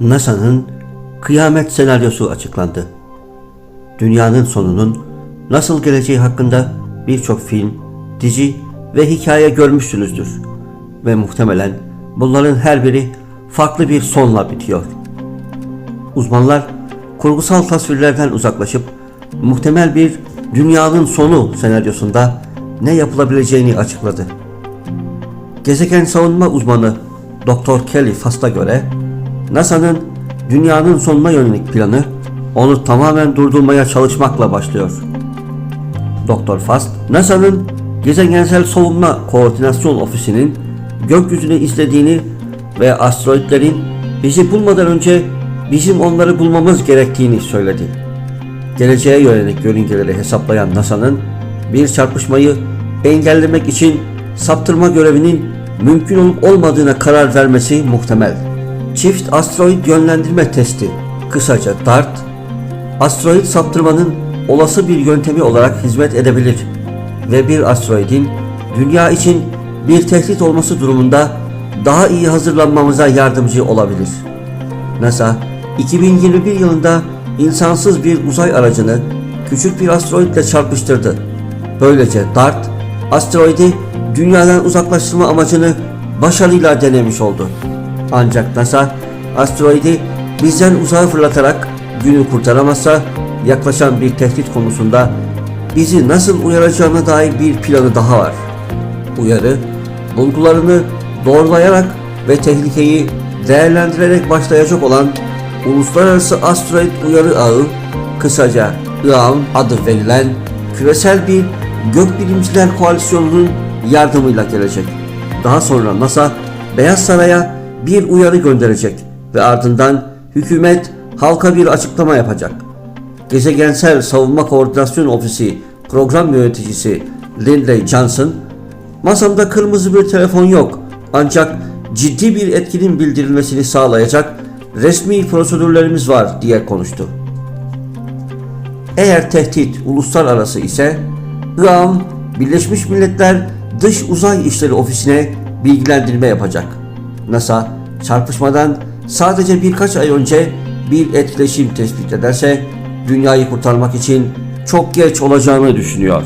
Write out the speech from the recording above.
NASA'nın kıyamet senaryosu açıklandı. Dünyanın sonunun nasıl geleceği hakkında birçok film, dizi ve hikaye görmüşsünüzdür. Ve muhtemelen bunların her biri farklı bir sonla bitiyor. Uzmanlar kurgusal tasvirlerden uzaklaşıp muhtemel bir dünyanın sonu senaryosunda ne yapılabileceğini açıkladı. Gezegen savunma uzmanı Dr. Kelly Fast'a göre NASA'nın dünyanın sonuna yönelik planı onu tamamen durdurmaya çalışmakla başlıyor. Dr. Fast, NASA'nın Gezegensel Savunma Koordinasyon Ofisi'nin gökyüzünü izlediğini ve asteroidlerin bizi bulmadan önce bizim onları bulmamız gerektiğini söyledi. Geleceğe yönelik yörüngeleri hesaplayan NASA'nın bir çarpışmayı engellemek için saptırma görevinin mümkün olup olmadığına karar vermesi muhtemel. Çift asteroid yönlendirme testi, kısaca DART, asteroid saptırmanın olası bir yöntemi olarak hizmet edebilir ve bir asteroidin dünya için bir tehdit olması durumunda daha iyi hazırlanmamıza yardımcı olabilir. NASA 2021 yılında insansız bir uzay aracını küçük bir asteroidle çarpıştırdı. Böylece DART asteroidi dünyadan uzaklaştırma amacını başarıyla denemiş oldu. Ancak NASA asteroidi bizden uzağa fırlatarak günü kurtaramazsa yaklaşan bir tehdit konusunda bizi nasıl uyaracağına dair bir planı daha var. Uyarı, bulgularını doğrulayarak ve tehlikeyi değerlendirerek başlayacak olan Uluslararası Asteroid Uyarı Ağı, kısaca IAM adı verilen küresel bir gökbilimciler koalisyonunun yardımıyla gelecek. Daha sonra NASA Beyaz Saray'a bir uyarı gönderecek ve ardından hükümet halka bir açıklama yapacak. Gezegensel Savunma Koordinasyon Ofisi program yöneticisi Lindley Johnson, masamda kırmızı bir telefon yok ancak ciddi bir etkinin bildirilmesini sağlayacak resmi prosedürlerimiz var diye konuştu. Eğer tehdit uluslararası ise IAM Birleşmiş Milletler Dış Uzay İşleri Ofisi'ne bilgilendirme yapacak. NASA çarpışmadan sadece birkaç ay önce bir etkileşim tespit ederse dünyayı kurtarmak için çok geç olacağını düşünüyor.